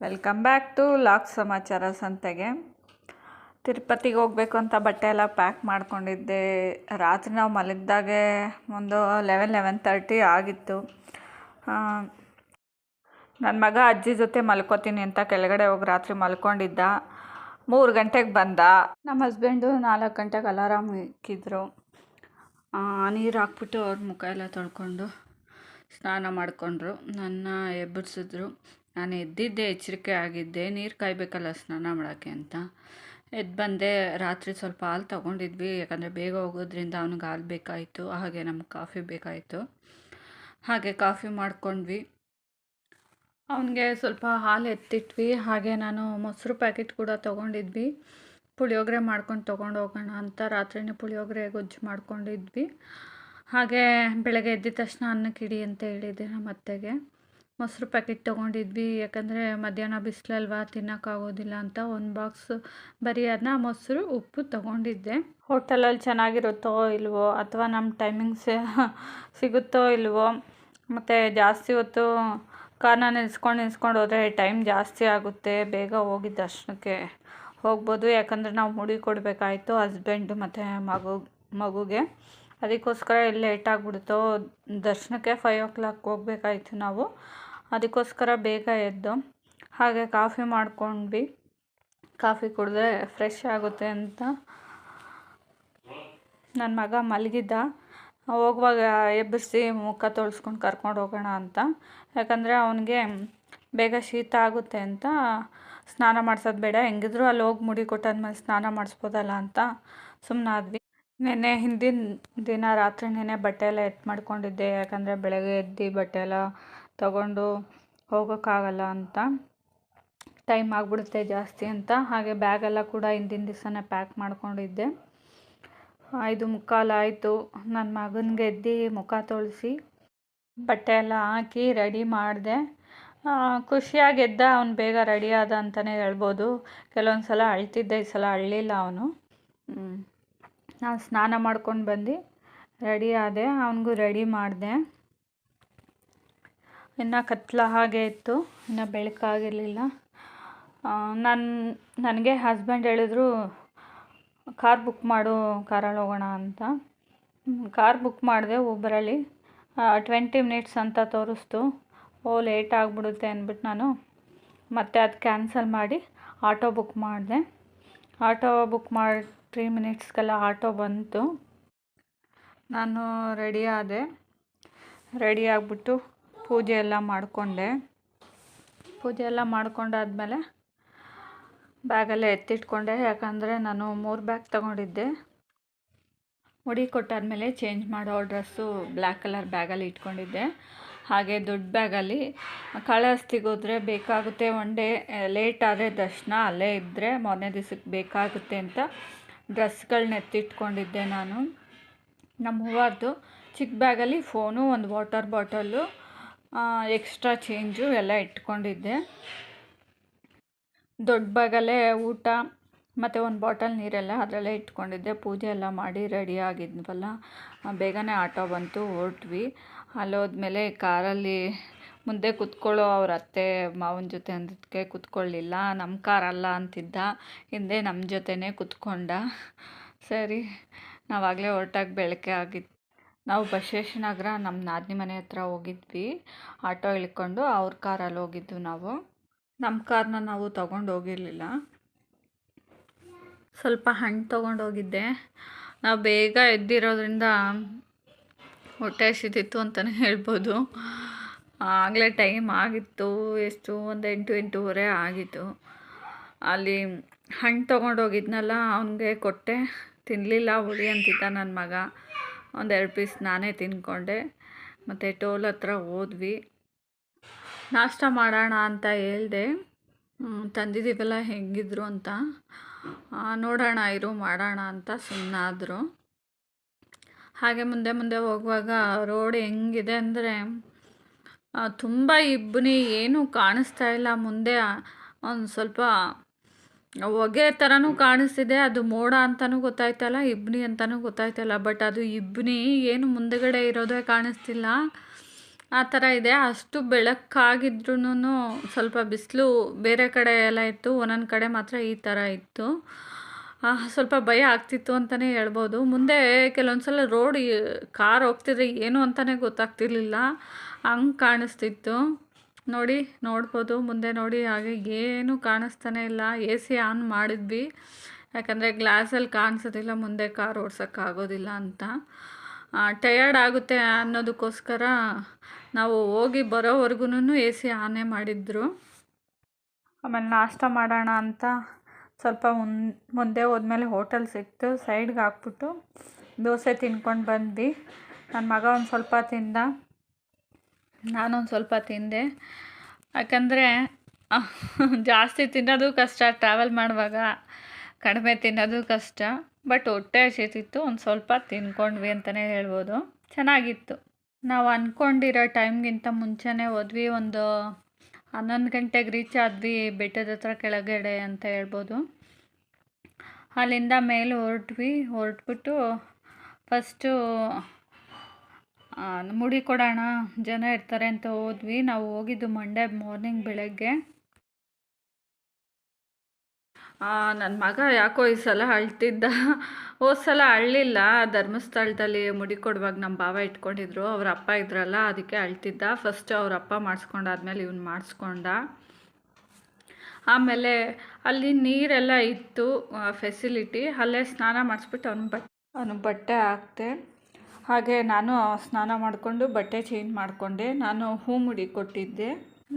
Welcome back to lock ಸಮಾಚಾರ ಸಂತೆಗೆ ತಿರುಪತಿಗೆ ಹೋಗ್ಬೇಕು ಅಂತ ಬಟ್ಟೆ ಎಲ್ಲ ಪ್ಯಾಕ್ ಮಾಡ್ಕೊಂಡಿದ್ದೆ. ರಾತ್ರಿ ನಾವು ಮಲಗಿದಾಗೆ ಒಂದು ಲೆವೆನ್ ಲೆವೆನ್ ತರ್ಟಿ ಆಗಿತ್ತು. ನನ್ನ ಮಗ ಅಜ್ಜಿ ಜೊತೆ ಮಲ್ಕೋತೀನಿ ಅಂತ ಕೆಳಗಡೆ ಹೋಗಿ ರಾತ್ರಿ ಮಲ್ಕೊಂಡಿದ್ದ. ಮೂರು ಗಂಟೆಗೆ ಬಂದ. ನಮ್ಮ ಹಸ್ಬೆಂಡು ನಾಲ್ಕು ಗಂಟೆಗೆ ಅಲಾರಾಮ್ ಇಕ್ಕಿದ್ರು ನೀರು ಹಾಕ್ಬಿಟ್ಟು ಅವ್ರ ಮುಖ ಎಲ್ಲ ತೊಳ್ಕೊಂಡು ಸ್ನಾನ ಮಾಡಿಕೊಂಡ್ರು. ನನ್ನ ಎಬ್ಬರಿಸಿದ್ರು. ನಾನು ಎದ್ದಿದ್ದೆ, ಎಚ್ಚರಿಕೆ ಆಗಿದ್ದೆ, ನೀರು ಕಾಯಬೇಕಲ್ಲ ಸ್ನಾನ ಮಾಡೋಕ್ಕೆ ಅಂತ. ಎದ್ದು ಬಂದೆ, ರಾತ್ರಿ ಸ್ವಲ್ಪ ಹಾಲು ತೊಗೊಂಡಿದ್ವಿ, ಯಾಕಂದರೆ ಬೇಗ ಹೋಗೋದ್ರಿಂದ ಅವ್ನಿಗೆ ಹಾಲು ಬೇಕಾಯಿತು, ಹಾಗೆ ನಮ್ಗೆ ಕಾಫಿ ಬೇಕಾಯಿತು. ಹಾಗೆ ಕಾಫಿ ಮಾಡ್ಕೊಂಡ್ವಿ. ಅವನಿಗೆ ಸ್ವಲ್ಪ ಹಾಲು ಎತ್ತಿಟ್ವಿ, ಹಾಗೆ ನಾನು ಮೊಸರು ಪ್ಯಾಕೆಟ್ ಕೂಡ ತೊಗೊಂಡಿದ್ವಿ. ಪುಳಿಯೋಗರೆ ಮಾಡ್ಕೊಂಡು ತೊಗೊಂಡು ಹೋಗೋಣ ಅಂತ ರಾತ್ರಿನೇ ಪುಳಿಯೋಗರೆ ಗೊಜ್ಜು ಮಾಡ್ಕೊಂಡಿದ್ವಿ. ಹಾಗೆ ಬೆಳಗ್ಗೆ ಎದ್ದಿದ ತಕ್ಷಣ ಅನ್ನಕ್ಕಿಡಿ ಅಂತ ಹೇಳಿದ್ದೆ ನಮ್ಮ ಅತ್ತೆಗೆ. ಮೊಸರು ಪ್ಯಾಕೆಟ್ ತೊಗೊಂಡಿದ್ವಿ. ಯಾಕಂದರೆ ಮಧ್ಯಾಹ್ನ ಬಿಸಿಲಲ್ವಾ ತಿನ್ನೋಕ್ಕಾಗೋದಿಲ್ಲ ಅಂತ ಒಂದು ಬಾಕ್ಸ್ ಬರೀ ಅದನ್ನ ಮೊಸರು, ಉಪ್ಪು ತೊಗೊಂಡಿದ್ದೆ. ಹೋಟೆಲಲ್ಲಿ ಚೆನ್ನಾಗಿರುತ್ತೋ ಇಲ್ವೋ ಅಥವಾ ನಮ್ಮ ಟೈಮಿಂಗ್ಸ್ ಸಿಗುತ್ತೋ ಇಲ್ವೋ, ಮತ್ತು ಜಾಸ್ತಿ ಹೊತ್ತು ಕಾರ್ನ ನಿಲ್ಸ್ಕೊಂಡು ನಿಲ್ಸ್ಕೊಂಡು ಹೋದರೆ ಟೈಮ್ ಜಾಸ್ತಿ ಆಗುತ್ತೆ, ಬೇಗ ಹೋಗಿ ದರ್ಶನಕ್ಕೆ ಹೋಗ್ಬೋದು, ಯಾಕಂದರೆ ನಾವು ಮುಡಿ ಕೊಡಬೇಕಾಯಿತು ಹಸ್ಬೆಂಡು ಮತ್ತು ಮಗು, ಮಗುಗೆ. ಅದಕ್ಕೋಸ್ಕರ ಇಲ್ಲಿ ಲೇಟ್ ಆಗಿಬಿಡ್ತು. ದರ್ಶನಕ್ಕೆ ಫೈವ್ ಓ ಕ್ಲಾಕ್ ಹೋಗ್ಬೇಕಾಯ್ತು ನಾವು. ಅದಕ್ಕೋಸ್ಕರ ಬೇಗ ಎದ್ದು ಹಾಗೆ ಕಾಫಿ ಮಾಡ್ಕೊಂಡ್ವಿ. ಕಾಫಿ ಕುಡಿದ್ರೆ ಫ್ರೆಶ್ ಆಗುತ್ತೆ ಅಂತ. ನನ್ನ ಮಗ ಮಲಗಿದ್ದ. ಹೋಗುವಾಗ ಎಬ್ಬಿಸಿ ಮುಖ ತೊಳ್ಸ್ಕೊಂಡು ಕರ್ಕೊಂಡು ಹೋಗೋಣ ಅಂತ. ಯಾಕಂದರೆ ಅವನಿಗೆ ಬೇಗ ಶೀತ ಆಗುತ್ತೆ ಅಂತ. ಸ್ನಾನ ಮಾಡ್ಸೋದು ಬೇಡ. ಹೆಂಗಿದ್ರು ಅಲ್ಲಿ ಹೋಗಿ ಮುಡಿ ಕೊಟ್ಟಾದ್ಮೇಲೆ ಸ್ನಾನ ಮಾಡಿಸ್ಬೋದಲ್ಲ ಅಂತ ಸುಮ್ಮನಾದ್ವಿ ನೆನ್ನೆ ಹಿಂದಿನ ದಿನ ರಾತ್ರಿ ನೆನೆ ಬಟ್ಟೆ ಎಲ್ಲ ಎತ್ತು ಮಾಡ್ಕೊಂಡಿದ್ದೆ. ಯಾಕಂದರೆ ಬೆಳಗ್ಗೆ ಎದ್ದು ಬಟ್ಟೆ ಎಲ್ಲ ತಗೊಂಡು ಹೋಗೋಕ್ಕಾಗಲ್ಲ ಅಂತ. ಟೈಮ್ ಆಗಿಬಿಡುತ್ತೆ ಜಾಸ್ತಿ ಅಂತ. ಹಾಗೆ ಬ್ಯಾಗೆಲ್ಲ ಕೂಡ ಹಿಂದಿನ ದಿವಸನೇ ಪ್ಯಾಕ್ ಮಾಡಿಕೊಂಡಿದ್ದೆ. ಐದು ಮುಕ್ಕಾಲು ಆಯಿತು. ನನ್ನ ಮಗನಿಗೆ ಎದ್ದು ಮುಖ ತೊಳೆಸಿ ಬಟ್ಟೆ ಎಲ್ಲ ಹಾಕಿ ರೆಡಿ ಮಾಡಿದೆ. ಖುಷಿಯಾಗಿ ಎದ್ದ, ಅವನು ಬೇಗ ರೆಡಿ ಆದ ಅಂತಲೇ ಹೇಳ್ಬೋದು. ಕೆಲವೊಂದು ಸಲ ಅಳ್ತಿದ್ದೆ, ಈ ಸಲ ಅಳ್ಳಿಲ್ಲ ಅವನು. ನಾನು ಸ್ನಾನ ಮಾಡ್ಕೊಂಡು ಬಂದು ರೆಡಿ ಆದೆ. ಅವನಿಗೂ ರೆಡಿ ಮಾಡಿದೆ. ಇನ್ನು ಕತ್ಲ ಹಾಗೆ ಇತ್ತು, ಇನ್ನು ಬೆಳಕಾಗಿರಲಿಲ್ಲ ನಾನು, ನನಗೆ ಹಸ್ಬೆಂಡ್ ಹೇಳಿದ್ರು, ಕಾರ್ ಬುಕ್ ಮಾಡು, ಕಾರಲ್ಲಿ ಹೋಗೋಣ ಅಂತ. ಕಾರ್ ಬುಕ್ ಮಾಡಿದೆ ಊಬರಲ್ಲಿ ಟ್ವೆಂಟಿ ಮಿನಿಟ್ಸ್ ಅಂತ ತೋರಿಸ್ತು. ಓ ಲೇಟ್ ಆಗಿಬಿಡುತ್ತೆ ಅಂದ್ಬಿಟ್ಟು ನಾನು ಮತ್ತೆ ಅದು ಕ್ಯಾನ್ಸಲ್ ಮಾಡಿ ಆಟೋ ಬುಕ್ ಮಾಡಿದೆ. ಆಟೋ ಬುಕ್ ಮಾಡಿ ತ್ರೀ ಮಿನಿಟ್ಸ್ಗೆಲ್ಲ ಆಟೋ ಬಂತು. ನಾನು ರೆಡಿ ಆದೆ. ರೆಡಿ ಆಗಿಬಿಟ್ಟು ಪೂಜೆ ಎಲ್ಲ ಮಾಡಿಕೊಂಡೆ. ಪೂಜೆ ಎಲ್ಲ ಮಾಡ್ಕೊಂಡಾದಮೇಲೆ ಬ್ಯಾಗೆಲ್ಲ ಎತ್ತಿಟ್ಕೊಂಡೆ. ಯಾಕಂದರೆ ನಾನು ಮೂರು ಬ್ಯಾಗ್ ತೊಗೊಂಡಿದ್ದೆ. ಮುಡಿ ಕೊಟ್ಟಾದಮೇಲೆ ಚೇಂಜ್ ಮಾಡೋ ಡ್ರೆಸ್ಸು ಬ್ಲ್ಯಾಕ್ ಕಲರ್ ಬ್ಯಾಗಲ್ಲಿ ಇಟ್ಕೊಂಡಿದ್ದೆ. ಹಾಗೆ ದೊಡ್ಡ ಬ್ಯಾಗಲ್ಲಿ ಕಾಳಹಸ್ತಿಗೆ ಹೋದರೆ ಬೇಕಾಗುತ್ತೆ. ಒನ್ ಡೇ ಲೇಟ್ ಆದರೆ ದರ್ಶನ ಅಲ್ಲೇ ಇದ್ದರೆ ಮೊನ್ನೆ ದಿವ್ಸಕ್ಕೆ ಬೇಕಾಗುತ್ತೆ ಅಂತ ಡ್ರೆಸ್ಗಳನ್ನ ಎತ್ತಿಟ್ಕೊಂಡಿದ್ದೆ ನಾನು. ನಮ್ಮ ಹೂವಾರ್ದು ಚಿಕ್ಕ ಬ್ಯಾಗಲ್ಲಿ ಫೋನು, ಒಂದು ವಾಟರ್ ಬಾಟಲು ಎಕ್ಸ್ಟ್ರಾ ಚೇಂಜು ಎಲ್ಲ ಇಟ್ಕೊಂಡಿದ್ದೆ. ದೊಡ್ಡ ಬಾಗಲೇ ಊಟ, ಮತ್ತು ಒಂದು ಬಾಟಲ್ ನೀರೆಲ್ಲ ಅದರಲ್ಲೇ ಇಟ್ಕೊಂಡಿದ್ದೆ. ಪೂಜೆ ಎಲ್ಲ ಮಾಡಿ ರೆಡಿ ಆಗಿದ್ವಲ್ಲ. ಬೇಗನೆ ಆಟೋ ಬಂತು, ಹೊರಟ್ವಿ. ಅಲ್ಲೋದ್ಮೇಲೆ ಕಾರಲ್ಲಿ ಮುಂದೆ ಕುತ್ಕೊಳ್ಳೋ ಅವ್ರ ಅತ್ತೆ, ಮಾವನ ಜೊತೆ ಅಂದಕ್ಕೆ ಕುತ್ಕೊಳ್ಳಿಲ್ಲ. ನಮ್ಮ ಕಾರಲ್ಲ ಅಂತಿದ್ದ. ಹಿಂದೆ ನಮ್ಮ ಜೊತೆನೇ ಕುತ್ಕೊಂಡ. ಸರಿ, ನಾವಾಗಲೇ ಹೊರಟಾಗಿ ಬೆಳಕೆ ಆಗಿತ್ತು. ನಾವು ಬಸವೇಶ್ವರ ನಮ್ಮ ನಾದಿನಿ ಮನೆ ಹತ್ರ ಹೋಗಿದ್ವಿ. ಆಟೋ ಇಳ್ಕೊಂಡು ಅವ್ರ ಕಾರಲ್ಲಿ ಹೋಗಿದ್ದು ನಾವು. ನಮ್ಮ ಕಾರ್ನ ನಾವು ತಗೊಂಡು ಹೋಗಿರಲಿಲ್ಲ. ಸ್ವಲ್ಪ ಹಣ್ಣು ತೊಗೊಂಡು ಹೋಗಿದ್ದೆ. ನಾವು ಬೇಗ ಎದ್ದಿರೋದ್ರಿಂದ ಹೊಟ್ಟೆ ಹಸಿದಿತ್ತು ಅಂತಲೇ ಹೇಳ್ಬೋದು. ಆಗಲೇ ಟೈಮ್ ಆಗಿತ್ತು. ಎಷ್ಟು? ಒಂದು ಎಂಟು, ಎಂಟೂವರೆ ಆಗಿತ್ತು. ಅಲ್ಲಿ ಹಣ್ಣು ತೊಗೊಂಡು ಹೋಗಿದ್ನಲ್ಲ, ಅವನಿಗೆ ಕೊಟ್ಟೆ. ತಿನ್ನಲಿಲ್ಲ ಹುಳಿ ಅಂತಿದ್ದ ನನ್ನ ಮಗ. ಒಂದೆರಡು ಪೀಸ್ ನಾನೇ ತಿಂದ್ಕೊಂಡೆ ಮತ್ತು ಟೋಲ್ ಹತ್ರ ಹೋದ್ವಿ. ನಾಷ್ಟ ಮಾಡೋಣ ಅಂತ ಹೇಳಿದೆ. ತಂದಿದ್ದೀವಲ್ಲ, ಹೆಂಗಿದ್ರು ಅಂತ. ನೋಡೋಣ, ಇರು, ಮಾಡೋಣ ಅಂತ ಸುಮ್ಮನಾದರು ಹಾಗೆ ಮುಂದೆ ಮುಂದೆ ಹೋಗುವಾಗ ರೋಡ್ ಹೆಂಗಿದೆ ಅಂದರೆ ತುಂಬ ಇಬ್ಬನಿ ಏನೂ ಕಾಣಿಸ್ತಾ ಇಲ್ಲ. ಮುಂದೆ ಒಂದು ಸ್ವಲ್ಪ ಹೊಗೆ ಥರನೂ ಕಾಣಿಸ್ತಿದೆ, ಅದು ಮೋಡ ಅಂತಲೂ ಗೊತ್ತಾಯ್ತಲ್ಲ, ಇಬ್ನಿ ಅಂತಲೂ ಗೊತ್ತಾಯ್ತಲ್ಲ ಬಟ್ ಅದು ಇಬ್ನಿ ಏನು ಮುಂದಗಡೆ ಇರೋದೇ ಕಾಣಿಸ್ತಿಲ್ಲ. ಆ ಥರ ಇದೆ. ಅಷ್ಟು ಬೆಳಕಾಗಿದ್ರೂ ಸ್ವಲ್ಪ ಬಿಸಿಲು ಬೇರೆ ಕಡೆ ಎಲ್ಲ ಇತ್ತು, ಒಂದೊಂದು ಕಡೆ ಮಾತ್ರ ಈ ಥರ ಇತ್ತು. ಸ್ವಲ್ಪ ಭಯ ಆಗ್ತಿತ್ತು ಅಂತಲೇ ಹೇಳ್ಬೋದು. ಮುಂದೆ ಕೆಲವೊಂದು ಸಲ ರೋಡ್ ಕಾರ್ ಹೋಗ್ತಿದ್ರೆ ಏನು ಅಂತಲೇ ಗೊತ್ತಾಗ್ತಿರ್ಲಿಲ್ಲ. ಹಂಗೆ ಕಾಣಿಸ್ತಿತ್ತು. ನೋಡಿ, ನೋಡ್ಬೋದು. ಮುಂದೆ ನೋಡಿ, ಹಾಗೆ ಏನು ಕಾಣಿಸ್ತಾನೆ ಇಲ್ಲ. ಎ ಸಿ ಆನ್ ಮಾಡಿದ್ವಿ. ಯಾಕಂದರೆ ಗ್ಲಾಸಲ್ಲಿ ಕಾಣಿಸೋದಿಲ್ಲ, ಮುಂದೆ ಕಾರ್ ಓಡ್ಸೋಕ್ಕಾಗೋದಿಲ್ಲ ಅಂತ. ಟಯರ್ಡ್ ಆಗುತ್ತೆ ಅನ್ನೋದಕ್ಕೋಸ್ಕರ ನಾವು ಹೋಗಿ ಬರೋವರೆಗೂ ಎ ಸಿ ಆನೇ ಮಾಡಿದ್ರು. ಆಮೇಲೆ ನಾಷ್ಟ ಮಾಡೋಣ ಅಂತ ಸ್ವಲ್ಪ ಮುನ್ ಮುಂದೆ ಹೋದ್ಮೇಲೆ ಹೋಟೆಲ್ ಸಿಕ್ತು. ಸೈಡ್ಗೆ ಹಾಕ್ಬಿಟ್ಟು ದೋಸೆ ತಿನ್ಕೊಂಡು ಬಂದ್ವಿ. ನನ್ನ ಮಗ ಒಂದು ಸ್ವಲ್ಪ ತಿಂದ. ನಾನೊಂದು ಸ್ವಲ್ಪ ತಿಂದೆ. ಯಾಕಂದರೆ ಜಾಸ್ತಿ ತಿನ್ನೋದು ಕಷ್ಟ. ಟ್ರಾವೆಲ್ ಮಾಡುವಾಗ ಕಡಿಮೆ ತಿನ್ನೋದು ಕಷ್ಟ. ಬಟ್ ಹೊಟ್ಟೆ ಹಸಿತಿತ್ತು, ಒಂದು ಸ್ವಲ್ಪ ತಿನ್ಕೊಂಡ್ವಿ ಅಂತಲೇ ಹೇಳ್ಬೋದು. ಚೆನ್ನಾಗಿತ್ತು. ನಾವು ಅಂದ್ಕೊಂಡಿರೋ ಟೈಮ್ಗಿಂತ ಮುಂಚೆನೇ ಹೋದ್ವಿ, ಒಂದು ಹನ್ನೊಂದು ಗಂಟೆಗೆ ರೀಚ್ ಆದ್ವಿ ಬೆಟ್ಟದ ಹತ್ರ ಕೆಳಗಡೆ ಅಂತ ಹೇಳ್ಬೋದು. ಅಲ್ಲಿಂದ ಮೇಲೆ ಹೊರಟ್ವಿ. ಹೊರಟ್ಬಿಟ್ಟು ಫಸ್ಟು ಮುಡಿ ಕೊಡೋಣ, ಜನ ಇರ್ತಾರೆ ಅಂತ ಹೋದ್ವಿ. ನಾವು ಹೋಗಿದ್ದು ಮಂಡೇ ಮಾರ್ನಿಂಗ್ ಬೆಳಗ್ಗೆ. ನನ್ನ ಮಗ ಯಾಕೋ ಈ ಸಲ ಅಳ್ತಿದ್ದ. ಹೋದ ಸಲ ಅಳ್ಳಿಲ್ಲ. ಧರ್ಮಸ್ಥಳದಲ್ಲಿ ಮುಡಿ ಕೊಡುವಾಗ ನಮ್ಮ ಭಾವ ಇಟ್ಕೊಂಡಿದ್ರು. ಅವ್ರ ಅಪ್ಪ ಇದ್ರಲ್ಲ, ಅದಕ್ಕೆ ಅಳ್ತಿದ್ದ. ಫಸ್ಟ್ ಅವ್ರ ಅಪ್ಪ ಮಾಡಿಸ್ಕೊಂಡಾದ್ಮೇಲೆ ಇವ್ನು ಮಾಡಿಸ್ಕೊಂಡ. ಆಮೇಲೆ ಅಲ್ಲಿ ನೀರೆಲ್ಲ ಇತ್ತು ಫೆಸಿಲಿಟಿ ಅಲ್ಲೇ ಸ್ನಾನ ಮಾಡಿಸ್ಬಿಟ್ಟು ಅವ್ನ ಬಟ್ಟೆ ಅವನು ಬಟ್ಟೆ ಹಾಕ್ತೆ ಹಾಗೆ ನಾನು ಸ್ನಾನ ಮಾಡಿಕೊಂಡು ಬಟ್ಟೆ ಚೇಂಜ್ ಮಾಡಿಕೊಂಡೆ. ನಾನು ಹೂ ಮುಡಿ ಕೊಟ್ಟಿದ್ದೆ.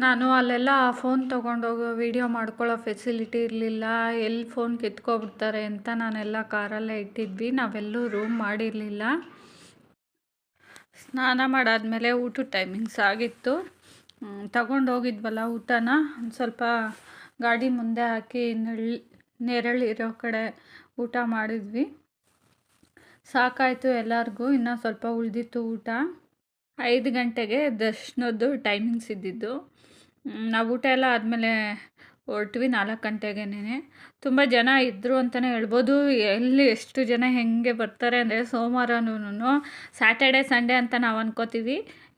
ನಾನು ಅಲ್ಲೆಲ್ಲ ಫೋನ್ ತೊಗೊಂಡೋಗೋ ವಿಡಿಯೋ ಮಾಡ್ಕೊಳ್ಳೋ ಫೆಸಿಲಿಟಿ ಇರಲಿಲ್ಲ. ಎಲ್ಲಿ ಫೋನ್ ಕಿತ್ಕೊಬಿಡ್ತಾರೆ ಅಂತ ನಾನೆಲ್ಲ ಕಾರಲ್ಲೇ ಇಟ್ಟಿದ್ವಿ. ನಾವೆಲ್ಲೂ ರೂಮ್ ಮಾಡಿರಲಿಲ್ಲ. ಸ್ನಾನ ಮಾಡಾದಮೇಲೆ ಊಟದ ಟೈಮಿಂಗ್ಸ್ ಆಗಿತ್ತು. ತಗೊಂಡೋಗಿದ್ವಲ್ಲ ಊಟನ. ಒಂದು ಸ್ವಲ್ಪ ಗಾಡಿ ಮುಂದೆ ಹಾಕಿ ನೆರಳು, ನೆರಳಿರೋ ಕಡೆ ಊಟ ಮಾಡಿದ್ವಿ. ಸಾಕಾಯಿತು ಎಲ್ಲರಿಗೂ, ಇನ್ನೂ ಸ್ವಲ್ಪ ಉಳಿದಿತ್ತು ಊಟ. ಐದು ಗಂಟೆಗೆ ದರ್ಶನದ್ದು ಟೈಮಿಂಗ್ಸ್ ಇದ್ದಿದ್ದು. ನಾವು ಊಟ ಎಲ್ಲ ಆದಮೇಲೆ ಹೊರಟ್ವಿ ನಾಲ್ಕು ಗಂಟೆಗೇನೆ ತುಂಬ ಜನ ಇದ್ದರು ಅಂತಲೇ ಹೇಳ್ಬೋದು. ಎಲ್ಲಿ ಎಷ್ಟು ಜನ ಹೆಂಗೆ ಬರ್ತಾರೆ ಅಂದರೆ ಸೋಮವಾರನೂ ಸ್ಯಾಟರ್ಡೆ ಸಂಡೇ ಅಂತ ನಾವು ಅನ್ಕೋತೀವಿ.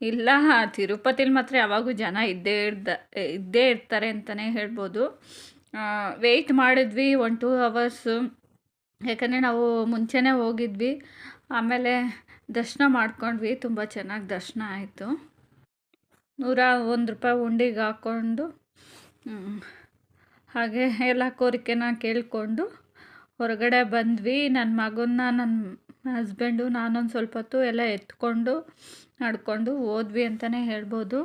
ಇಲ್ಲ, ತಿರುಪತಿಲಿ ಮಾತ್ರ ಯಾವಾಗೂ ಜನ ಇದ್ದೇ ಇರ್ದ, ಇದ್ದೇ ಇರ್ತಾರೆ ಅಂತಲೇ ಹೇಳ್ಬೋದು. ವೆಯ್ಟ್ ಮಾಡಿದ್ವಿ ಒನ್ ಟೂ ಅವರ್ಸು ಯಾಕಂದರೆ ನಾವು ಮುಂಚೆನೇ ಹೋಗಿದ್ವಿ. ಆಮೇಲೆ ದರ್ಶನ ಮಾಡ್ಕೊಂಡ್ವಿ. ತುಂಬ ಚೆನ್ನಾಗಿ ದರ್ಶನ ಆಯಿತು. ನೂರ ಒಂದು ರೂಪಾಯಿ ಉಂಡಿಗೆ ಹಾಕ್ಕೊಂಡು ಹಾಗೆ ಎಲ್ಲ ಕೋರಿಕೆನ ಕೇಳಿಕೊಂಡು ಹೊರಗಡೆ ಬಂದ್ವಿ. ನನ್ನ ಮಗನ್ನ ನನ್ನ ಹಸ್ಬೆಂಡು ನಾನೊಂದು ಸ್ವಲ್ಪ ಹೊತ್ತು ಎಲ್ಲ ಎತ್ಕೊಂಡು ನಡ್ಕೊಂಡು ಹೋದ್ವಿ ಅಂತಲೇ ಹೇಳ್ಬೋದು.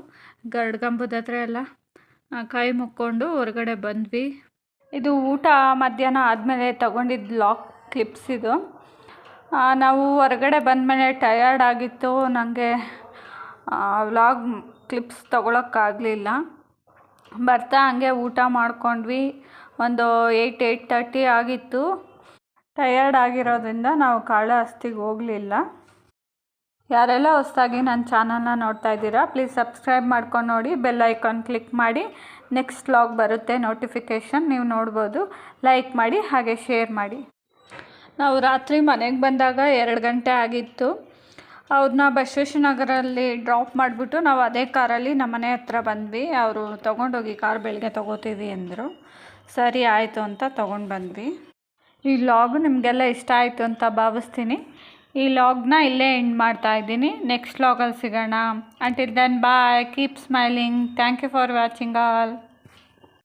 ಗರ್ಡ್ಗಂಬದ ಹತ್ರ ಎಲ್ಲ ಆ, ಕೈ ಮುಕ್ಕೊಂಡು ಹೊರಗಡೆ ಬಂದ್ವಿ. ಇದು ಊಟ ಮಧ್ಯಾಹ್ನ ಆದಮೇಲೆ ತಗೊಂಡಿದ್ದು ಲಾಕ್ ಕ್ಲಿಪ್ಸ್ ಇದು. ನಾವು ಹೊರಗಡೆ ಬಂದಮೇಲೆ ಟಯರ್ಡ್ ಆಗಿತ್ತು. ನನಗೆ ವ್ಲಾಗ್ ಕ್ಲಿಪ್ಸ್ ತೊಗೊಳಕ್ಕಾಗಲಿಲ್ಲ. ಬರ್ತಾ ಹಂಗೆ ಊಟ ಮಾಡ್ಕೊಂಡ್ವಿ. ಒಂದು ಏಯ್ಟ್ ಏಯ್ಟ್ ತರ್ಟಿ ಆಗಿತ್ತು. ಟಯರ್ಡ್ ಆಗಿರೋದ್ರಿಂದ ನಾವು ಕಾಳ ಅಸ್ತಿಗೆ ಹೋಗಲಿಲ್ಲ. ಯಾರೆಲ್ಲ ಹೊಸದಾಗಿ ನನ್ನ ಚಾನಲ್ನ ನೋಡ್ತಾ ಇದ್ದೀರಾ ಪ್ಲೀಸ್ ಸಬ್ಸ್ಕ್ರೈಬ್ ಮಾಡ್ಕೊಂಡು ನೋಡಿ ಬೆಲ್ ಐಕಾನ್ ಕ್ಲಿಕ್ ಮಾಡಿ. ನೆಕ್ಸ್ಟ್ ಲಾಗ್ ಬರುತ್ತೆ ನೋಟಿಫಿಕೇಷನ್ ನೀವು ನೋಡ್ಬೋದು. ಲೈಕ್ ಮಾಡಿ, ಹಾಗೆ ಶೇರ್ ಮಾಡಿ. ನಾವು ರಾತ್ರಿ ಮನೆಗೆ ಬಂದಾಗ ಎರಡು ಗಂಟೆ ಆಗಿತ್ತು. ಅವ್ರನ್ನ ಬಸವೇಶ್ವರನಗರಲ್ಲಿ ಡ್ರಾಪ್ ಮಾಡಿಬಿಟ್ಟು ನಾವು ಅದೇ ಕಾರಲ್ಲಿ ನಮ್ಮ ಮನೆ ಹತ್ರ ಬಂದ್ವಿ. ಅವರು ತೊಗೊಂಡೋಗಿ ಕಾರ್ ಬೆಳಗ್ಗೆ ತೊಗೋತೀವಿ ಅಂದರು. ಸರಿ, ಆಯಿತು ಅಂತ ತೊಗೊಂಡು ಬಂದ್ವಿ. ಈ ಲಾಗು ನಿಮಗೆಲ್ಲ ಇಷ್ಟ ಆಯಿತು ಅಂತ ಭಾವಿಸ್ತೀನಿ. ಈ ಲಾಗ್ನ ಇಲ್ಲೇ ಎಂಡ್ ಮಾಡ್ತಾ ಇದ್ದೀನಿ. ನೆಕ್ಸ್ಟ್ ಲಾಗಲ್ಲಿ ಸಿಗೋಣ. Until then bye keep smiling thank you for watching all